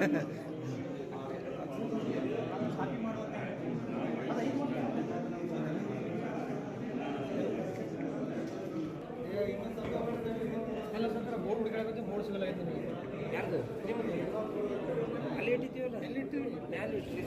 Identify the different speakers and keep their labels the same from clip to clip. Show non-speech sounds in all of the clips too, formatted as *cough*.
Speaker 1: *laughs* ಅಲ್ಲಿ ಇಟ್ಟಿದ್ದೀವಲ್ಲ? ಅಲ್ಲಿ ಇಟ್ಟಿವಿ ಮ್ಯಾಲೆ ಇಟ್ಟಿವಿ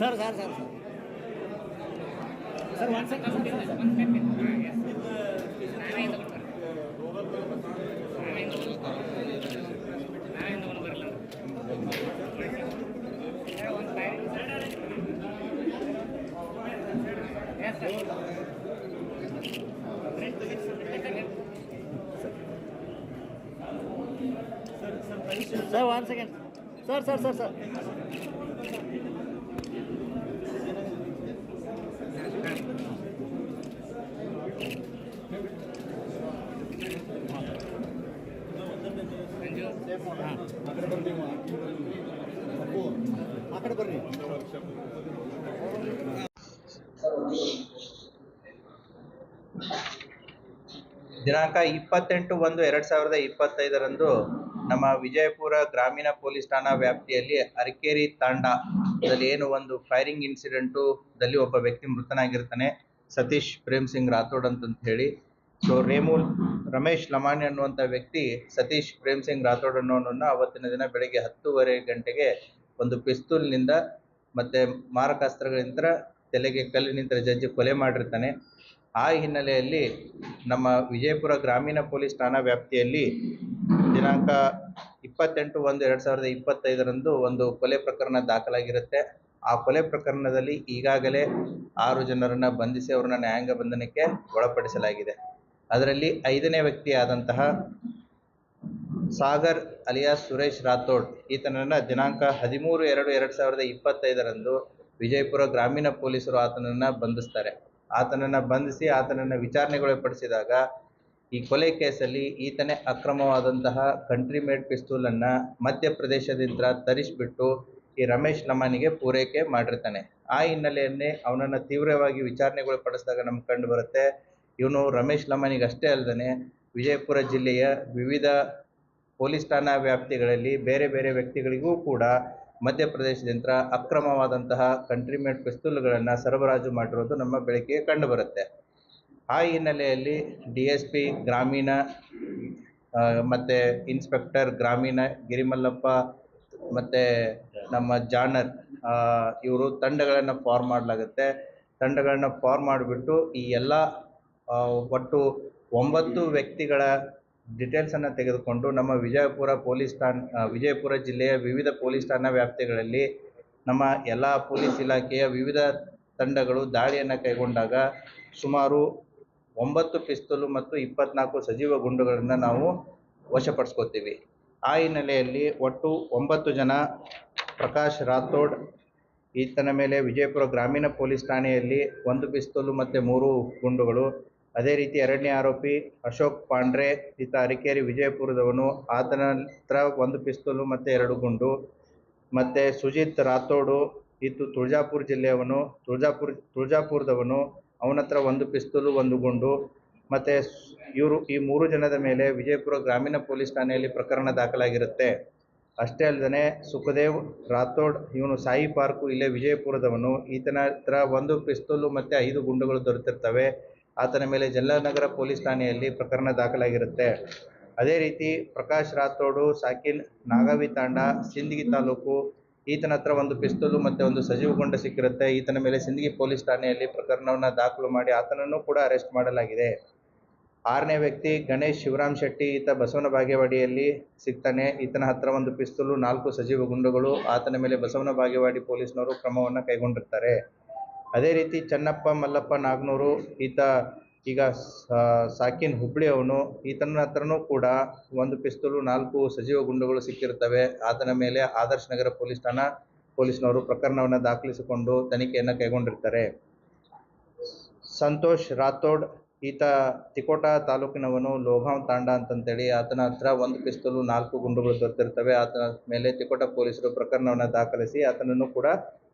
Speaker 1: ಸರ್ ಸರ್ ಸರ್ ಸರ್ ಒಂದು second sir one second sir sir sir sir.
Speaker 2: ದಿನಾಂಕ ಇಪ್ಪತ್ತೆಂಟು ಒಂದು ಎರಡು ಸಾವಿರದ ಇಪ್ಪತ್ತೈದರಂದು ನಮ್ಮ ವಿಜಯಪುರ ಗ್ರಾಮೀಣ ಪೊಲೀಸ್ ಠಾಣಾ ವ್ಯಾಪ್ತಿಯಲ್ಲಿ ಅರಕೇರಿ ತಾಂಡದಲ್ಲಿ ಏನು ಒಂದು ಫೈರಿಂಗ್ ಇನ್ಸಿಡೆಂಟು ದಲ್ಲಿ ಒಬ್ಬ ವ್ಯಕ್ತಿ ಮೃತನಾಗಿರ್ತಾನೆ. ಸತೀಶ್ ಪ್ರೇಮ್ ಸಿಂಗ್ ರಾಥೋಡ್ ಅಂತ ಹೇಳಿ. ಸೊ ರೇಮೂಲ್, ರಮೇಶ್ ಲಮಾಣಿ ಅನ್ನುವಂಥ ವ್ಯಕ್ತಿ ಸತೀಶ್ ಪ್ರೇಮ್ ಸಿಂಗ್ ರಾಥೋಡ್ ಅನ್ನೋನ್ನ ಅವತ್ತಿನ ದಿನ ಬೆಳಗ್ಗೆ ಹತ್ತೂವರೆ ಗಂಟೆಗೆ ಒಂದು ಪಿಸ್ತೂಲ್ನಿಂದ ಮತ್ತೆ ಮಾರಕಾಸ್ತ್ರಗಳಿಂದ ತಲೆಗೆ ಕಲ್ಲಿನಿಂದ ಜಜ್ಜಿ ಕೊಲೆ ಮಾಡಿರ್ತಾನೆ. ಆ ಹಿನ್ನೆಲೆಯಲ್ಲಿ ನಮ್ಮ ವಿಜಯಪುರ ಗ್ರಾಮೀಣ ಪೊಲೀಸ್ ಠಾಣಾ ವ್ಯಾಪ್ತಿಯಲ್ಲಿ ದಿನಾಂಕ ಇಪ್ಪತ್ತೆಂಟು ಒಂದು ಎರಡು ಸಾವಿರದ ಇಪ್ಪತ್ತೈದರಂದು ಒಂದು ಕೊಲೆ ಪ್ರಕರಣ ದಾಖಲಾಗಿರುತ್ತೆ. ಆ ಕೊಲೆ ಪ್ರಕರಣದಲ್ಲಿ ಈಗಾಗಲೇ ಆರು ಜನರನ್ನು ಬಂಧಿಸಿ ಅವರನ್ನ ನ್ಯಾಯಾಂಗ ಬಂಧನಕ್ಕೆ ಒಳಪಡಿಸಲಾಗಿದೆ. ಅದರಲ್ಲಿ ಐದನೇ ವ್ಯಕ್ತಿಯಾದಂತಹ ಸಾಗರ್ ಅಲಿಯಾಸ್ ಸುರೇಶ್ ರಾಥೋಡ್, ಈತನನ್ನು ದಿನಾಂಕ ಹದಿಮೂರು ಎರಡು ಎರಡು ಸಾವಿರದ ಇಪ್ಪತ್ತೈದರಂದು ವಿಜಯಪುರ ಗ್ರಾಮೀಣ ಪೊಲೀಸರು ಆತನನ್ನ ಬಂಧಿಸ್ತಾರೆ. ಆತನನ್ನ ಬಂಧಿಸಿ, ಆತನನ್ನ ವಿಚಾರಣೆಗೊಳಪಡಿಸಿದಾಗ ಈ ಕೊಲೆ ಕೇಸಲ್ಲಿ ಈತನೇ ಅಕ್ರಮವಾದಂತಹ ಕಂಟ್ರಿ ಮೇಡ್ ಪಿಸ್ತೂಲನ್ನು ಮಧ್ಯಪ್ರದೇಶದಿಂದ ತರಿಸಿಬಿಟ್ಟು ಈ ರಮೇಶ್ ಲಮಾನಿಗೆ ಪೂರೈಕೆ ಮಾಡಿರ್ತಾನೆ. ಆ ಹಿನ್ನೆಲೆಯನ್ನೇ ಅವನನ್ನು ತೀವ್ರವಾಗಿ ವಿಚಾರಣೆಗೊಳಪಡಿಸಿದಾಗ ನಮ್ಗೆ ಕಂಡು ಬರುತ್ತೆ, ಇವನು ರಮೇಶ್ ಲಮಾನಿಗೆ ಅಷ್ಟೇ ಅಲ್ಲದೆ ವಿಜಯಪುರ ಜಿಲ್ಲೆಯ ವಿವಿಧ ಪೊಲೀಸ್ ಠಾಣಾ ವ್ಯಾಪ್ತಿಗಳಲ್ಲಿ ಬೇರೆ ಬೇರೆ ವ್ಯಕ್ತಿಗಳಿಗೂ ಕೂಡ ಮಧ್ಯಪ್ರದೇಶದಿಂದ ಅಕ್ರಮವಾದಂತಹ ಕಂಟ್ರಿ ಮೇಡ್ ಪಿಸ್ತೂಲ್ಗಳನ್ನು ಸರಬರಾಜು ಮಾಡಿರೋದು ನಮ್ಮ ಬೆಳಕಿಗೆ ಕಂಡು ಬರುತ್ತೆ. ಆ ಹಿನ್ನೆಲೆಯಲ್ಲಿ ಡಿ ಎಸ್ ಪಿ ಗ್ರಾಮೀಣ ಮತ್ತು ಮತ್ತೆ ಇನ್ಸ್ಪೆಕ್ಟರ್ ಗ್ರಾಮೀಣ, ಗಿರಿಮಲ್ಲಪ್ಪ, ಮತ್ತು ನಮ್ಮ ಜಾಣರ್ ಇವರು ತಂಡಗಳನ್ನು ಫಾರ್ಮ್ ಮಾಡಲಾಗುತ್ತೆ. ತಂಡಗಳನ್ನು ಫಾರ್ಮ್ ಮಾಡಿಬಿಟ್ಟು ಈ ಎಲ್ಲ ಒಟ್ಟು ಒಂಬತ್ತು ವ್ಯಕ್ತಿಗಳ ಡೀಟೇಲ್ಸನ್ನು ತೆಗೆದುಕೊಂಡು ನಮ್ಮ ವಿಜಯಪುರ ಪೊಲೀಸ್ ಠಾಣ್ ವಿಜಯಪುರ ಜಿಲ್ಲೆಯ ವಿವಿಧ ಪೊಲೀಸ್ ಠಾಣಾ ವ್ಯಾಪ್ತಿಗಳಲ್ಲಿ ನಮ್ಮ ಎಲ್ಲ ಪೊಲೀಸ್ ಇಲಾಖೆಯ ವಿವಿಧ ತಂಡಗಳು ದಾಳಿಯನ್ನು ಕೈಗೊಂಡಾಗ ಸುಮಾರು ಒಂಬತ್ತು ಪಿಸ್ತೂಲು ಮತ್ತು ಇಪ್ಪತ್ನಾಲ್ಕು ಸಜೀವ ಗುಂಡುಗಳನ್ನು ನಾವು ವಶಪಡಿಸ್ಕೋತೀವಿ. ಆ ಹಿನ್ನೆಲೆಯಲ್ಲಿ ಒಟ್ಟು ಒಂಬತ್ತು ಜನ ಪ್ರಕಾಶ್ ರಾಥೋಡ್, ಈತನ ಮೇಲೆ ವಿಜಯಪುರ ಗ್ರಾಮೀಣ ಪೊಲೀಸ್ ಠಾಣೆಯಲ್ಲಿ ಒಂದು ಪಿಸ್ತೂಲು ಮತ್ತು ಮೂರು ಗುಂಡುಗಳು ಅದೇ ರೀತಿ ಎರಡನೇ ಆರೋಪಿ ಅಶೋಕ್ ಪಾಂಡ್ರೆ, ಈತ ಅರಿಕೇರಿ ವಿಜಯಪುರದವನು. ಆತನ ಹತ್ರ ಒಂದು ಪಿಸ್ತೂಲು ಮತ್ತು ಎರಡು ಗುಂಡು. ಮತ್ತು ಸುಜಿತ್ ರಾಥೋಡು, ಈತ ತುಳಜಾಪುರ ಜಿಲ್ಲೆಯವನು. ತುಳಜಾಪುರ, ತುಳಜಾಪುರದವನು. ಅವನ ಹತ್ರ ಒಂದು ಪಿಸ್ತೂಲು, ಒಂದು ಗುಂಡು. ಮತ್ತು ಇವರು, ಈ ಮೂರು ಜನದ ಮೇಲೆ ವಿಜಯಪುರ ಗ್ರಾಮೀಣ ಪೊಲೀಸ್ ಠಾಣೆಯಲ್ಲಿ ಪ್ರಕರಣ ದಾಖಲಾಗಿರುತ್ತೆ. ಅಷ್ಟೇ ಅಲ್ಲದೆ ಸುಖದೇವ್ ರಾಥೋಡ್, ಇವನು ಸಾಯಿ ಪಾರ್ಕು, ಇಲ್ಲೇ ವಿಜಯಪುರದವನು. ಈತನ ಹತ್ರ ಒಂದು ಪಿಸ್ತೂಲು ಮತ್ತು ಐದು ಗುಂಡುಗಳು ದೊರೆತಿರ್ತವೆ. ಆತನ ಮೇಲೆ ಜಲನಗರ ಪೊಲೀಸ್ ಠಾಣೆಯಲ್ಲಿ ಪ್ರಕರಣ ದಾಖಲಾಗಿರುತ್ತೆ. ಅದೇ ರೀತಿ ಪ್ರಕಾಶ್ ರಾಥೋಡು, ಸಾಕಿನ್ ನಾಗಾವಿ ತಾಂಡ ಸಿಂದಗಿ ತಾಲೂಕು, ಈತನ ಹತ್ರ ಒಂದು ಪಿಸ್ತೂಲು ಮತ್ತು ಒಂದು ಸಜೀವ ಗುಂಡು ಸಿಕ್ಕಿರುತ್ತೆ. ಈತನ ಮೇಲೆ ಸಿಂದಗಿ ಪೊಲೀಸ್ ಠಾಣೆಯಲ್ಲಿ ಪ್ರಕರಣವನ್ನು ದಾಖಲು ಮಾಡಿ ಆತನನ್ನು ಕೂಡ ಅರೆಸ್ಟ್ ಮಾಡಲಾಗಿದೆ. ಆರನೇ ವ್ಯಕ್ತಿ ಗಣೇಶ್ ಶಿವರಾಮ್ ಶೆಟ್ಟಿ, ಈತ ಬಸವನ ಬಾಗೇವಾಡಿಯಲ್ಲಿ ಸಿಗ್ತಾನೆ. ಈತನ ಹತ್ರ ಒಂದು ಪಿಸ್ತೂಲು, ನಾಲ್ಕು ಸಜೀವ ಗುಂಡುಗಳು, ಆತನ ಮೇಲೆ ಬಸವನ ಬಾಗೇವಾಡಿ ಪೊಲೀಸ್ನವರು ಕ್ರಮವನ್ನು ಕೈಗೊಂಡಿರ್ತಾರೆ. ಅದೇ ರೀತಿ ಚನ್ನಪ್ಪ, ಮಲ್ಲಪ್ಪ, ನಾಗನೂರು, ಈತ ಈಗ ಸಾಕಿನ್ ಹುಬ್ಳಿ ಅವನು. ಈತನ ಹತ್ರನೂ ಕೂಡ ಒಂದು ಪಿಸ್ತೂಲು, ನಾಲ್ಕು ಸಜೀವ ಗುಂಡುಗಳು ಸಿಕ್ಕಿರ್ತವೆ ಆತನ ಮೇಲೆ ಆದರ್ಶ್ ನಗರ ಪೊಲೀಸ್ ಠಾಣಾ ಪೊಲೀಸ್ನವರು ಪ್ರಕರಣವನ್ನು ದಾಖಲಿಸಿಕೊಂಡು ತನಿಖೆಯನ್ನು ಕೈಗೊಂಡಿರ್ತಾರೆ. ಸಂತೋಷ್ ರಾಥೋಡ್, ಈತ ತಿಕೋಟ ತಾಲೂಕಿನವನು ಲೋಗಾಂವ್ ತಾಂಡ ಅಂತಂತೇಳಿ ಆತನ ಹತ್ರ ಒಂದು ಪಿಸ್ತೂಲು, ನಾಲ್ಕು ಗುಂಡುಗಳು ದೊರೆತಿರ್ತವೆ. ಆತನ ಮೇಲೆ ತಿಕೋಟ ಪೊಲೀಸರು ಪ್ರಕರಣವನ್ನು ದಾಖಲಿಸಿ ಆತನನ್ನು ಕೂಡ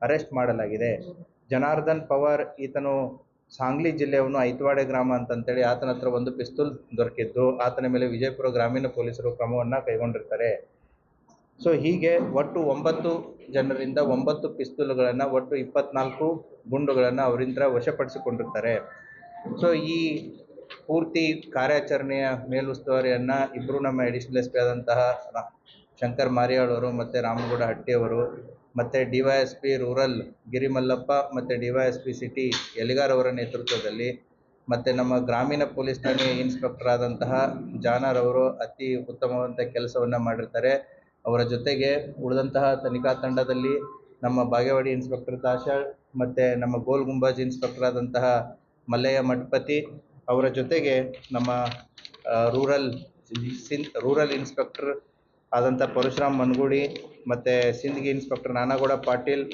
Speaker 2: ಅರೆಸ್ಟ್ ಮಾಡಲಾಗಿದೆ. ಜನಾರ್ದನ್ ಪವಾರ್ ಈತನು ಸಾಂಗ್ಲಿ ಜಿಲ್ಲೆಯವನು ಐತವಾಡೆ ಗ್ರಾಮ ಅಂತಂತೇಳಿ ಆತನ ಹತ್ರ ಒಂದು ಪಿಸ್ತೂಲ್ ದೊರಕಿದ್ದು. ಆತನ ಮೇಲೆ ವಿಜಯಪುರ ಗ್ರಾಮೀಣ ಪೊಲೀಸರು ಕ್ರಮವನ್ನು ಕೈಗೊಂಡಿರ್ತಾರೆ. ಸೊ ಹೀಗೆ ಒಟ್ಟು ಒಂಬತ್ತು ಜನರಿಂದ ಒಂಬತ್ತು ಪಿಸ್ತೂಲ್ಗಳನ್ನು, ಒಟ್ಟು ಇಪ್ಪತ್ನಾಲ್ಕು ಗುಂಡುಗಳನ್ನು ಅವರಿಂದ ವಶಪಡಿಸಿಕೊಂಡಿರ್ತಾರೆ. ಸೊ ಈ ಪೂರ್ತಿ ಕಾರ್ಯಾಚರಣೆಯ ಮೇಲುಸ್ತುವಾರಿಯನ್ನು ಇಬ್ಬರು ನಮ್ಮ ಎಡಿಷನಲ್ ಎಸ್ ಪಿ ಆದಂತಹ ಶಂಕರ್ ಮಾರಿಯಾಳ್ ಅವರು ಮತ್ತು ರಾಮಗೌಡ ಹಟ್ಟಿಯವರು ಮತ್ತು D Y S P rural Girimallappa ಮತ್ತು D Y S P city Yaligar ಅವರ ನೇತೃತ್ವದಲ್ಲಿ ಮತ್ತು ನಮ್ಮ ಗ್ರಾಮೀಣ ಪೊಲೀಸ್ ಠಾಣೆ ಇನ್ಸ್ಪೆಕ್ಟರ್ ಆದಂತಹ ಜಾನರ್ ಅವರು ಅತಿ ಉತ್ತಮವಾದಂಥ ಕೆಲಸವನ್ನು ಮಾಡಿರ್ತಾರೆ. ಅವರ ಜೊತೆಗೆ ಉಳಿದಂತಹ ತನಿಖಾ ತಂಡದಲ್ಲಿ ನಮ್ಮ ಬಾಗೇವಾಡಿ ಇನ್ಸ್ಪೆಕ್ಟರ್ ತಾಶಾಳ್ ಮತ್ತು ನಮ್ಮ ಗೋಲ್ ಗುಂಬಾಜ್ ಇನ್ಸ್ಪೆಕ್ಟರ್ ಆದಂತಹ ಮಲ್ಲಯ್ಯ ಮಠಪತಿ ಅವರ ಜೊತೆಗೆ ನಮ್ಮ ರೂರಲ್, ಸಿನ್, ರೂರಲ್ ಇನ್ಸ್ಪೆಕ್ಟರ್ ಆದಂಥ ಪರಶುರಾಮ್ ಮನ್ಗುಡಿ ಮತ್ತು Sindagi inspector Nanagouda Patil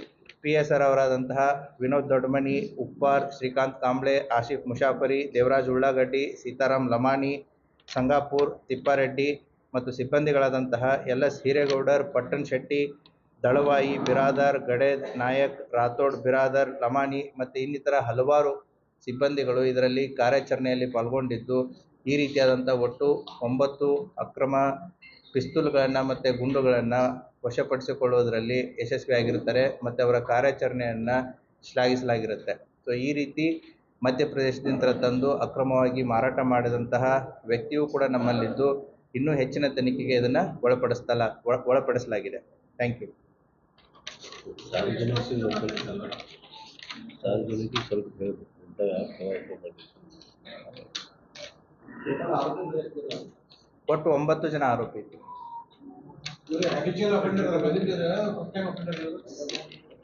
Speaker 2: P S R ಅವರಾದಂತಹ Vinod Doddamani, Uppar, Srikanth Kamble, Asif Mushafari Devaraj Ullagaddi, Sitaram Lamani, Sangapur, Tippareddy ಮತ್ತು ಸಿಬ್ಬಂದಿಗಳಾದಂತಹ ಎಲ್ ಎಸ್ ಹಿರೇಗೌಡರ್, ಪಟ್ಟಣ್ ಶೆಟ್ಟಿ, ದಳವಾಯಿ ಬಿರಾದರ್, ಗಡೇದ್ ನಾಯಕ್, ರಾಥೋಡ್ ಬಿರಾದರ್, ಲಮಾಣಿ ಮತ್ತು ಇನ್ನಿತರ ಹಲವಾರು ಸಿಬ್ಬಂದಿಗಳು ಇದರಲ್ಲಿ ಕಾರ್ಯಾಚರಣೆಯಲ್ಲಿ ಪಾಲ್ಗೊಂಡಿದ್ದು ಈ ರೀತಿಯಾದಂಥ ಒಟ್ಟು ಒಂಬತ್ತು ಅಕ್ರಮ ಪಿಸ್ತೂಲ್ಗಳನ್ನು ಮತ್ತು ಗುಂಡುಗಳನ್ನು ವಶಪಡಿಸಿಕೊಳ್ಳುವುದರಲ್ಲಿ ಯಶಸ್ವಿಯಾಗಿರುತ್ತಾರೆ, ಮತ್ತು ಅವರ ಕಾರ್ಯಾಚರಣೆಯನ್ನು ಶ್ಲಾಘಿಸಲಾಗಿರುತ್ತೆ. ಸೊ ಈ ರೀತಿ ಮಧ್ಯಪ್ರದೇಶದಿಂದ ತಂದು ಅಕ್ರಮವಾಗಿ ಮಾರಾಟ ಮಾಡಿದಂತಹ ವ್ಯಕ್ತಿಯೂ ಕೂಡ ನಮ್ಮಲ್ಲಿದ್ದು ಇನ್ನೂ ಹೆಚ್ಚಿನ ತನಿಖೆಗೆ ಇದನ್ನು ಒಳಪಡಿಸ್ತಲ, ಒಳ, ಒಳಪಡಿಸಲಾಗಿದೆ. ಥ್ಯಾಂಕ್ ಯು
Speaker 3: ಸಾರ್ವಜನಿಕ ಸ್ವಲ್ಪ ಹೇಳಬೇಕು ಅಂತ
Speaker 2: ಒಟ್ಟು ಒಂಬತ್ತು ಜನ ಆರೋಪಿ ಇದ್ರು.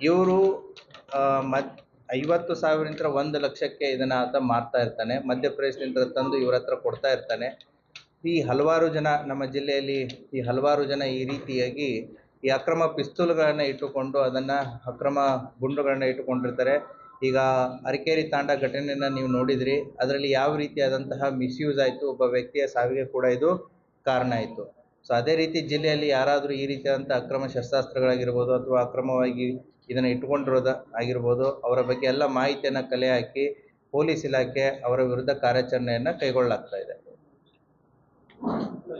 Speaker 2: ಇವರು ಮತ್ ಐವತ್ತು ಸಾವಿರದಿಂದ ಒಂದು ಲಕ್ಷಕ್ಕೆ ಇದನ್ನ ಆತ ಮಾರ್ತಾ ಇರ್ತಾನೆ. ಮಧ್ಯಪ್ರದೇಶದಿಂದ ತಂದು ಇವ್ರ ಹತ್ರ ಕೊಡ್ತಾ ಇರ್ತಾನೆ. ಈ ಹಲವಾರು ಜನ ನಮ್ಮ ಜಿಲ್ಲೆಯಲ್ಲಿ ಈ ಹಲವಾರು ಜನ ಈ ರೀತಿಯಾಗಿ ಈ ಅಕ್ರಮ ಪಿಸ್ತೂಲ್ಗಳನ್ನು ಇಟ್ಟುಕೊಂಡು ಅದನ್ನು ಅಕ್ರಮ ಗುಂಡುಗಳನ್ನ ಇಟ್ಟುಕೊಂಡಿರ್ತಾರೆ. ಈಗ ಅರಕೇರಿ ತಾಂಡ ಘಟನೆಯನ್ನು ನೀವು ನೋಡಿದ್ರಿ. ಅದರಲ್ಲಿ ಯಾವ ರೀತಿಯಾದಂತಹ ಮಿಸ್ಯೂಸ್ ಆಯಿತು? ಒಬ್ಬ ವ್ಯಕ್ತಿಯ ಸಾವಿಗೆ ಕೂಡ ಇದು ಕಾರಣ ಆಯಿತು. ಸೊ ಅದೇ ರೀತಿ ಜಿಲ್ಲೆಯಲ್ಲಿ ಯಾರಾದರೂ ಈ ರೀತಿಯಾದಂಥ ಅಕ್ರಮ ಶಸ್ತ್ರಾಸ್ತ್ರಗಳಾಗಿರ್ಬೋದು ಅಥವಾ ಅಕ್ರಮವಾಗಿ ಇದನ್ನು ಇಟ್ಕೊಂಡಿರೋದು ಆಗಿರ್ಬೋದು, ಅವರ ಬಗ್ಗೆ ಎಲ್ಲ ಮಾಹಿತಿಯನ್ನು ಕಲೆ ಹಾಕಿ ಪೊಲೀಸ್ ಇಲಾಖೆ ಅವರ ವಿರುದ್ಧ ಕಾರ್ಯಾಚರಣೆಯನ್ನು ಕೈಗೊಳ್ಳಲಾಗ್ತಾ ಇದೆ.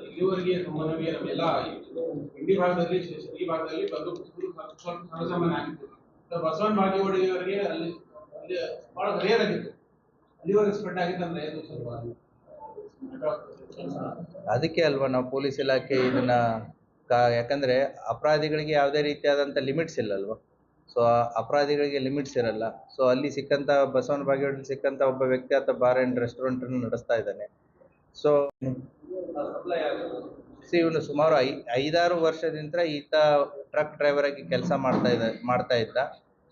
Speaker 4: ಇಲ್ಲಿವರೆಗೆ ನಮಗೆ ನಮ್ಮೆಲ್ಲ ಇಂಡಿ ಭಾಗದಲ್ಲಿ, ಈ ಭಾಗದಲ್ಲಿ ಬಂದು ಸರ್ವಸಾಮಾನ್ಯ ಆಗಿತ್ತು. ಬಸವನ ಬಾಗೇವಾಡಿಯವರಿಗೆ ಅಲ್ಲಿ ಬಹಳ ರೇರ್ ಆಗಿತ್ತು ಅಲ್ಲಿವರೆಗೆ ಸ್ಪ್ರೆಡ್ ಅಂದ್ರೆ ಇದು ಸ್ವಲ್ಪ
Speaker 2: ಅದಕ್ಕೆ ಅಲ್ವಾ ನಾವು ಪೊಲೀಸ್ ಇಲಾಖೆ ಇದನ್ನ ಯಾಕಂದ್ರೆ ಅಪರಾಧಿಗಳಿಗೆ ಯಾವುದೇ ರೀತಿಯಾದಂಥ ಲಿಮಿಟ್ಸ್ ಇಲ್ಲಲ್ವಾ? ಸೊ ಅಪರಾಧಿಗಳಿಗೆ ಲಿಮಿಟ್ಸ್ ಇರಲ್ಲ. ಸೊ ಅಲ್ಲಿ ಸಿಕ್ಕಂಥ ಬಸವನ ಬಾಗೇವಾಡಿಯಲ್ಲಿ ಸಿಕ್ಕಂತ ಒಬ್ಬ ವ್ಯಕ್ತಿ ಆತ ಬಾರ್ ರೆಸ್ಟೋರೆಂಟ್ ಅನ್ನು ನಡೆಸ್ತಾ ಇದ್ದಾನೆ. ಸೊ ಸಿ, ಇವನು ಸುಮಾರು ಐ ಐದಾರು ವರ್ಷದಿಂದ ಈತ ಟ್ರಕ್ ಡ್ರೈವರ್ ಆಗಿ ಕೆಲಸ ಮಾಡ್ತಾ ಇದ್ದ ಮಾಡ್ತಾ ಇದ್ದ.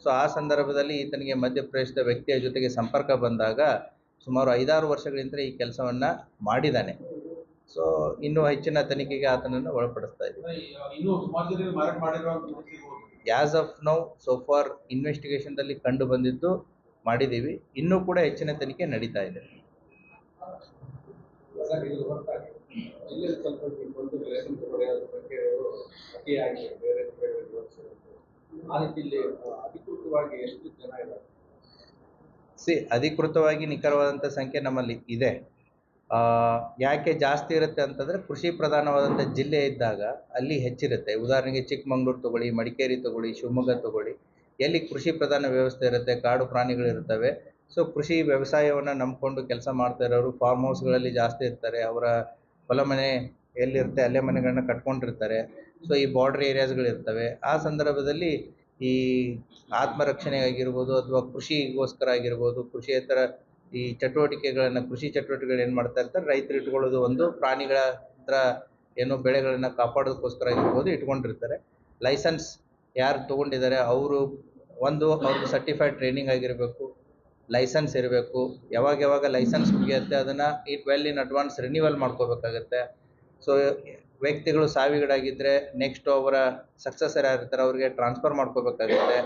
Speaker 2: ಸೊ ಆ ಸಂದರ್ಭದಲ್ಲಿ ಈತನಿಗೆ ಮಧ್ಯಪ್ರದೇಶದ ವ್ಯಕ್ತಿಯ ಜೊತೆಗೆ ಸಂಪರ್ಕ ಬಂದಾಗ ಸುಮಾರು ಐದಾರು ವರ್ಷಗಳಿಂದ ಈ ಕೆಲಸವನ್ನು ಮಾಡಿದ್ದಾನೆ ಸೊ ಇನ್ನೂ ಹೆಚ್ಚಿನ ತನಿಖೆಗೆ ಆತನನ್ನು ಒಳಪಡಿಸ್ತಾ ಇದ್ದೀವಿ as of now so far ಇನ್ವೆಸ್ಟಿಗೇಷನ್ದಲ್ಲಿ ಕಂಡು ಬಂದಿದ್ದು ಮಾಡಿದ್ದೀವಿ. ಇನ್ನೂ ಕೂಡ ಹೆಚ್ಚಿನ ತನಿಖೆ ನಡೀತಾ ಇದೆ.
Speaker 5: ಆ ಅಧಿಕೃತವಾಗಿ ಎಷ್ಟು ಜನ ಇದ್ದಾರೆ?
Speaker 2: ಸಿ ಅಧಿಕೃತವಾಗಿ ನಿಖರವಾದಂಥ ಸಂಖ್ಯೆ ನಮ್ಮಲ್ಲಿ ಇದೆ. ಯಾಕೆ ಜಾಸ್ತಿ ಇರುತ್ತೆ ಅಂತಂದರೆ ಕೃಷಿ ಪ್ರಧಾನವಾದಂಥ ಜಿಲ್ಲೆ ಇದ್ದಾಗ ಅಲ್ಲಿ ಹೆಚ್ಚಿರುತ್ತೆ. ಉದಾಹರಣೆಗೆ ಚಿಕ್ಕಮಂಗ್ಳೂರು ತಗೊಳ್ಳಿ, ಮಡಿಕೇರಿ ತಗೊಳ್ಳಿ, ಶಿವಮೊಗ್ಗ ತಗೊಳ್ಳಿ, ಎಲ್ಲಿ ಕೃಷಿ ಪ್ರಧಾನ ವ್ಯವಸ್ಥೆ ಇರುತ್ತೆ, ಕಾಡು ಪ್ರಾಣಿಗಳಿರ್ತವೆ ಸೊ, ಕೃಷಿ ವ್ಯವಸಾಯವನ್ನು ನಂಬಿಕೊಂಡು ಕೆಲಸ ಮಾಡ್ತಾ ಇರೋರು ಫಾರ್ಮ್ ಹೌಸ್ಗಳಲ್ಲಿ ಜಾಸ್ತಿ ಇರ್ತಾರೆ. ಅವರ ಹೊಲ ಮನೆ ಎಲ್ಲಿರುತ್ತೆ, ಅಲ್ಲೇ ಮನೆಗಳನ್ನ ಕಟ್ಕೊಂಡಿರ್ತಾರೆ. ಸೊ, ಈ ಬಾರ್ಡ್ರ್ ಏರಿಯಾಸ್ಗಳಿರ್ತವೆ ಆ ಸಂದರ್ಭದಲ್ಲಿ ಈ ಆತ್ಮರಕ್ಷಣೆ ಆಗಿರ್ಬೋದು ಅಥವಾ ಕೃಷಿಗೋಸ್ಕರ ಆಗಿರ್ಬೋದು ಕೃಷಿಯೇತರ ಈ ಚಟುವಟಿಕೆಗಳನ್ನು, ಕೃಷಿ ಚಟುವಟಿಕೆಗಳು ಏನು ಮಾಡ್ತಾ ಇರ್ತಾರೆ, ರೈತರು ಇಟ್ಕೊಳ್ಳೋದು ಒಂದು, ಪ್ರಾಣಿಗಳ ಹತ್ರ ಏನು ಬೆಳೆಗಳನ್ನು ಕಾಪಾಡೋದಕ್ಕೋಸ್ಕರ ಆಗಿರ್ಬೋದು ಇಟ್ಕೊಂಡಿರ್ತಾರೆ. ಲೈಸೆನ್ಸ್ ಯಾರು ತೊಗೊಂಡಿದ್ದಾರೆ, ಅವರು ಒಂದು ಅವ್ರದ್ದು ಸರ್ಟಿಫೈಡ್ ಟ್ರೈನಿಂಗ್ ಆಗಿರಬೇಕು, ಲೈಸೆನ್ಸ್ ಇರಬೇಕು. ಯಾವಾಗ ಯಾವಾಗ ಲೈಸೆನ್ಸ್ ಮುಗಿಯುತ್ತೆ, ಅದನ್ನು it well in advance renewal ಮಾಡ್ಕೋಬೇಕಾಗತ್ತೆ. ಸೊ ವ್ಯಕ್ತಿಗಳು ಸಾವಿಗೀಡಾಗಿದ್ದರೆ ನೆಕ್ಸ್ಟ್ ಅವರ ಸಕ್ಸಸರ್ ಯಾರಿರ್ತಾರೆ ಅವ್ರಿಗೆ ಟ್ರಾನ್ಸ್ಫರ್ ಮಾಡ್ಕೋಬೇಕಾಗುತ್ತೆ.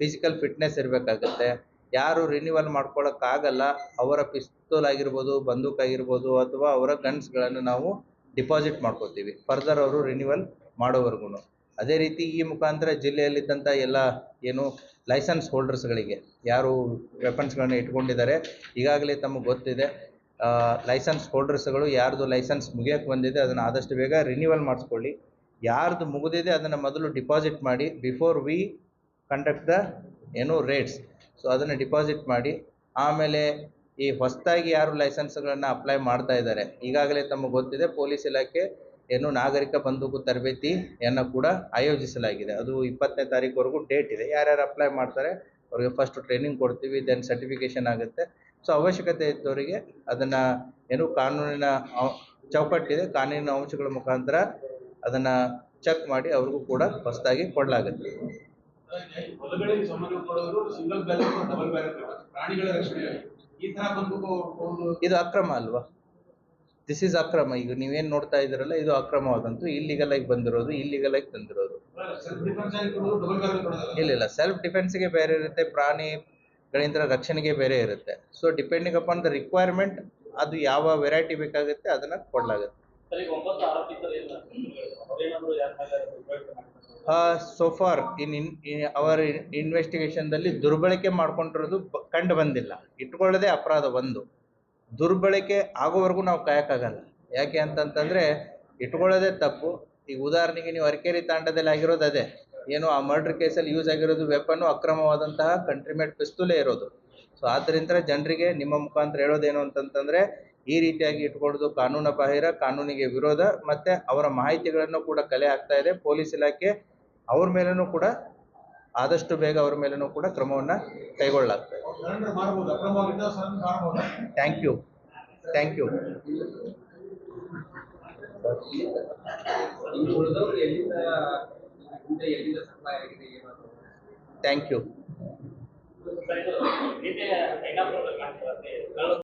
Speaker 2: ಫಿಸಿಕಲ್ ಫಿಟ್ನೆಸ್ ಇರಬೇಕಾಗುತ್ತೆ. ಯಾರು ರಿನ್ಯೂವಲ್ ಮಾಡ್ಕೊಳ್ಳೋಕ್ಕಾಗಲ್ಲ ಅವರ ಪಿಸ್ತೂಲ್ ಆಗಿರ್ಬೋದು, ಬಂದೂಕ್ ಆಗಿರ್ಬೋದು ಅಥವಾ ಅವರ ಗನ್ಸ್ಗಳನ್ನು ನಾವು ಡಿಪಾಸಿಟ್ ಮಾಡ್ಕೋತೀವಿ. ಫರ್ದರ್ ಅವರು ರಿನ್ಯೂವಲ್ ಮಾಡೋವರೆಗೂ ಅದೇ ರೀತಿ ಈ ಮುಖಾಂತರ ಜಿಲ್ಲೆಯಲ್ಲಿದ್ದಂಥ ಎಲ್ಲ ಏನು ಲೈಸೆನ್ಸ್ ಹೋಲ್ಡರ್ಸ್ಗಳಿಗೆ ಯಾರು ವೆಪನ್ಸ್ಗಳನ್ನ ಇಟ್ಕೊಂಡಿದ್ದಾರೆ, ಈಗಾಗಲೇ ತಮಗೆ ಗೊತ್ತಿದೆ. ಲೈಸೆನ್ಸ್ ಹೋಲ್ಡರ್ಸ್ಗಳು ಯಾರ್ದು ಲೈಸೆನ್ಸ್ ಮುಗಿಯೋಕ್ಕೆ ಬಂದಿದೆ ಅದನ್ನು ಆದಷ್ಟು ಬೇಗ ರಿನಿವಲ್ ಮಾಡಿಸ್ಕೊಳ್ಳಿ. ಯಾರ್ದು ಮುಗಿದಿದೆ ಅದನ್ನು ಮೊದಲು ಡಿಪಾಸಿಟ್ ಮಾಡಿ ಬಿಫೋರ್ ವಿ ಕಂಡಕ್ಟ್ ದ ಏನು ರೇಟ್ಸ್ ಸೊ ಅದನ್ನು ಡಿಪಾಸಿಟ್ ಮಾಡಿ, ಆಮೇಲೆ ಈ ಹೊಸದಾಗಿ ಯಾರು ಲೈಸೆನ್ಸ್ಗಳನ್ನು ಅಪ್ಲೈ ಮಾಡ್ತಾ ಇದ್ದಾರೆ, ಈಗಾಗಲೇ ತಮಗೆ ಗೊತ್ತಿದೆ, ಪೊಲೀಸ್ ಇಲಾಖೆ ಏನು ನಾಗರಿಕ ಬಂದೂಕು ತರಬೇತಿಯನ್ನು ಕೂಡ ಆಯೋಜಿಸಲಾಗಿದೆ. ಅದು ಇಪ್ಪತ್ತನೇ ತಾರೀಕುವರೆಗೂ ಡೇಟ್ ಇದೆ. ಯಾರ್ಯಾರು ಅಪ್ಲೈ ಮಾಡ್ತಾರೆ, ಅವರಿಗೆ ಫಸ್ಟ್ ಟ್ರೈನಿಂಗ್ ಕೊಡ್ತೀವಿ ದೆನ್ ಸರ್ಟಿಫಿಕೇಷನ್ ಆಗುತ್ತೆ. ಸೊ ಅವಶ್ಯಕತೆ ಇದ್ದವರಿಗೆ ಅದನ್ನು ಏನು ಕಾನೂನಿನ ಚೌಕಟ್ಟಿದೆ ಕಾನೂನಿನ ಅಂಶಗಳ ಮುಖಾಂತರ ಅದನ್ನು ಚೆಕ್ ಮಾಡಿ ಅವ್ರಿಗೂ ಕೂಡ ಹೊಸದಾಗಿ ಕೊಡಲಾಗುತ್ತೆ. ಇದು ಅಕ್ರಮ ಅಲ್ವಾ? ದಿಸ್ ಈಸ್ ಅಕ್ರಮ. ಈಗ ನೀವೇನು ನೋಡ್ತಾ ಇದ್ದೀರಲ್ಲ ಇದು ಅಕ್ರಮವಾದಂತೂ ಇಲ್ಲಿಗಲ್ಲ ಆಗಿ ಬಂದಿರೋದು ಇಲ್ಲಿಗಲ್ಲ ಆಗಿ ತಂದಿರೋದು. ಇಲ್ಲ ಇಲ್ಲ. ಸೆಲ್ಫ್ ಡಿಫೆನ್ಸ್ಗೆ ಬೇರೆ ಇರುತ್ತೆ. ಪ್ರಾಣಿಗಳಿಂದ ರಕ್ಷಣೆಗೆ ಬೇರೆ ಇರುತ್ತೆ. So depending upon the requirement ಅದು ಯಾವ ವೆರೈಟಿ ಬೇಕಾಗುತ್ತೆ, ಅದನ್ನು ಕೊಡಲಾಗುತ್ತೆ. So for in in our ಇನ್ವೆಸ್ಟಿಗೇಷನ್ದಲ್ಲಿ ದುರ್ಬಳಕೆ ಮಾಡ್ಕೊಂಡಿರೋದು ಕಂಡು ಬಂದಿಲ್ಲ. ಇಟ್ಕೊಳ್ಳೋದೇ ಅಪರಾಧ ಒಂದು. ದುರ್ಬಳಕೆ ಆಗೋವರೆಗೂ ನಾವು ಕಾಯಕ್ಕಾಗಲ್ಲ. ಯಾಕೆ ಅಂತಂತಂದರೆ, ಇಟ್ಕೊಳ್ಳೋದೇ ತಪ್ಪು. ಈಗ ಉದಾಹರಣೆಗೆ ನೀವು ಅರಕೇರಿ ತಾಂಡದಲ್ಲಿ ಆಗಿರೋದು ಅದೇ. ಏನು ಆ ಮರ್ಡರ್ ಕೇಸಲ್ಲಿ ಯೂಸ್ ಆಗಿರೋದು ವೆಪನ್ನು ಅಕ್ರಮವಾದಂತಹ ಕಂಟ್ರಿಮೇಡ್ ಪಿಸ್ತೂಲೇ ಇರೋದು. ಸೊ ಆದ್ದರಿಂದ ಜನರಿಗೆ ನಿಮ್ಮ ಮುಖಾಂತರ ಹೇಳೋದೇನು ಅಂತಂತಂದರೆ, ಈ ರೀತಿಯಾಗಿ ಇಟ್ಕೊಳ್ಳೋದು ಕಾನೂನು ಬಾಹಿರ, ಕಾನೂನಿಗೆ ವಿರೋಧ, ಮತ್ತು ಅವರ ಮಾಹಿತಿಗಳನ್ನು ಕೂಡ ಕಲೆ ಆಗ್ತಾ ಇದೆ. ಪೊಲೀಸ್ ಇಲಾಖೆ ಅವ್ರ ಮೇಲೂ ಕೂಡ ಆದಷ್ಟು ಬೇಗ ಅವ್ರ ಮೇಲೂ ಕೂಡ ಕ್ರಮವನ್ನು ಕೈಗೊಳ್ಳಲಾಗ್ತದೆ thank you thank you
Speaker 5: ಇನ್ನು ಉಳಿದವರು ಎಲ್ಲಿಂದ ಮುಂದೆ ಎಲ್ಲಿಂದ ಸಪ್ಲೈ ಆಗಿದೆ ಏನಾದ್ರು
Speaker 2: ಥ್ಯಾಂಕ್ ಯು
Speaker 6: ನಿನ್ನೆ